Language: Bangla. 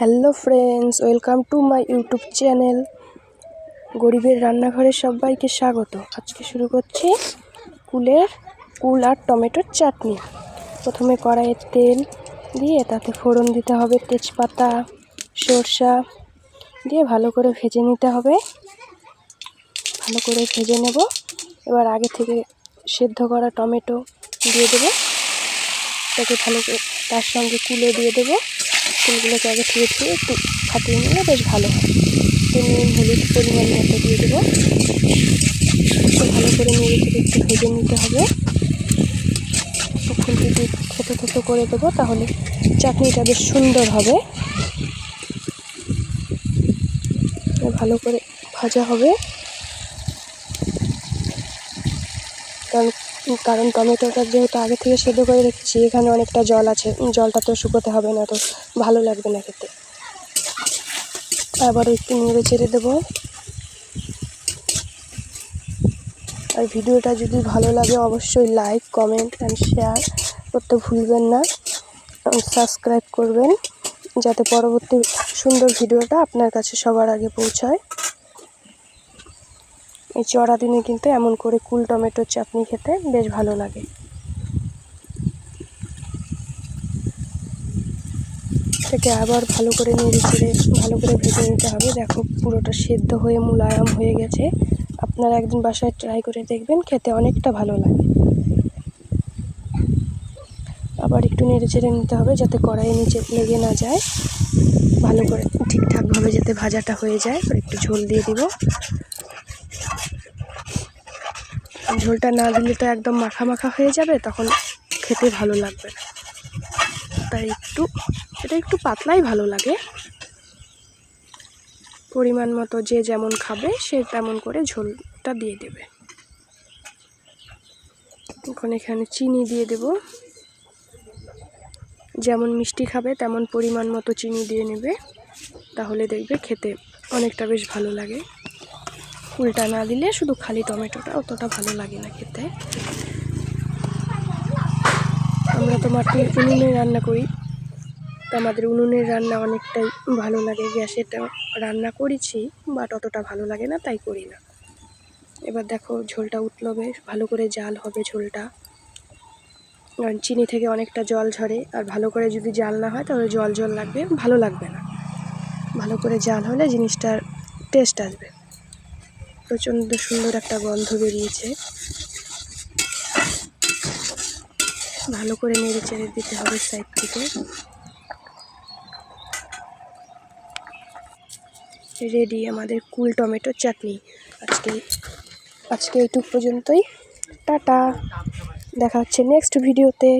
Hello friends, welcome to my YouTube channel. গরিবের রান্নাঘরে সবাইকে স্বাগত। আজকে শুরু করছি কুলের কুল আর টমেটোর চাটনি। প্রথমে কড়াইয়ে তেল দিয়ে তাতে ফোড়ন দিতে হবে তেজপাতা, সরষা দিয়ে ভালো করে ভেজে নিতে হবে। ভালো করে ভেজে নেব। এবার আগে থেকে সেদ্ধ করা টমেটো দিয়ে দেবো। তাকে ভালো করে তার সঙ্গে কুলে দিয়ে দেবো। ফুলগুলোকে আগে ধুয়ে ধুয়ে একটু ফাটিয়ে নিলে বেশ ভালো হয়। তো নুন হলুদ পরিমাণ মতো দিয়ে দেবো। ভালো করে চেড়ে একটু ভেজে নিতে হবে। তখন যদি ছোটো ছোটো করে দেবো তাহলে চাটনিটা বেশ সুন্দর হবে। ভালো করে ভাজা হবে। কারণ কারণ টমেটোটা যেহেতু আগে থেকে সেদ্ধ করে রেখেছি, এখানে অনেকটা জল আছে। জলটা তো শুকোতে হবে না, তো ভালো লাগবে না খেতে। আবার একটু নেড়ে চেড়ে দেবো। আর ভিডিওটা যদি ভালো লাগে, অবশ্যই লাইক, কমেন্ট অ্যান্ড শেয়ার করতে ভুলবেন না। সাবস্ক্রাইব করবেন, যাতে পরবর্তী সুন্দর ভিডিওটা আপনার কাছে সবার আগে পৌঁছায়। এই চড়া দিনে কিন্তু এমন করে কুল টমেটোর চাটনি খেতে বেশ ভালো লাগে। থেকে আবার ভালো করে নেড়ে চেড়ে, ভালো করে ভেজে নিতে হবে। দেখো পুরোটা সেদ্ধ হয়ে মুলায়ম হয়ে গেছে। আপনারা একদিন বাসায় ট্রাই করে দেখবেন, খেতে অনেকটা ভালো লাগে। আবার একটু নেড়ে চেড়ে নিতে হবে যাতে কড়াইয়ে নিচে লেগে না যায়। ভালো করে ঠিকঠাকভাবে যাতে ভাজাটা হয়ে যায়, একটু ঝোল দিয়ে দিব। ঝোলটা না দিলে তো একদম মাখা মাখা হয়ে যাবে, তখন খেতে ভালো লাগবে না। তাই একটু, এটা একটু পাতলাই ভালো লাগে। পরিমাণ মতো যে যেমন খাবে, সে তেমন করে ঝোলটা দিয়ে দেবে। এখন এখানে চিনি দিয়ে দেব। যেমন মিষ্টি খাবে, তেমন পরিমাণ মতো চিনি দিয়ে নেবে। তাহলে দেখবে খেতে অনেকটা বেশ ভালো লাগে। ফুলটা না দিলে শুধু খালি টমেটোটা অতটা ভালো লাগে না খেতে। আমরা তো মাটির উনুনে রান্না করি। আমাদের উনুনের রান্না অনেকটাই ভালো লাগে গ্যাসেটা রান্না করেছি বাট অতটা ভালো লাগে না, তাই করি না। এবার দেখো ঝোলটা উঠল বেশ, ভালো করে জাল হবে ঝোলটা। কারণ চিনি থেকে অনেকটা জল ঝরে, আর ভালো করে যদি জাল না হয় তাহলে জল জল লাগবে, ভালো লাগবে না। ভালো করে জাল হলে জিনিসটার টেস্ট আসবে। প্রচণ্ড সুন্দর একটা গন্ধ বেরিয়েছে। ভালো করে নেড়ে চেড়ে দিতে হবে সাইড থেকে। রেডি আমাদের কুল টমেটো চাটনি আজকে আজকে এইটুক পর্যন্তই। টাটা। দেখা হচ্ছে নেক্সট ভিডিওতে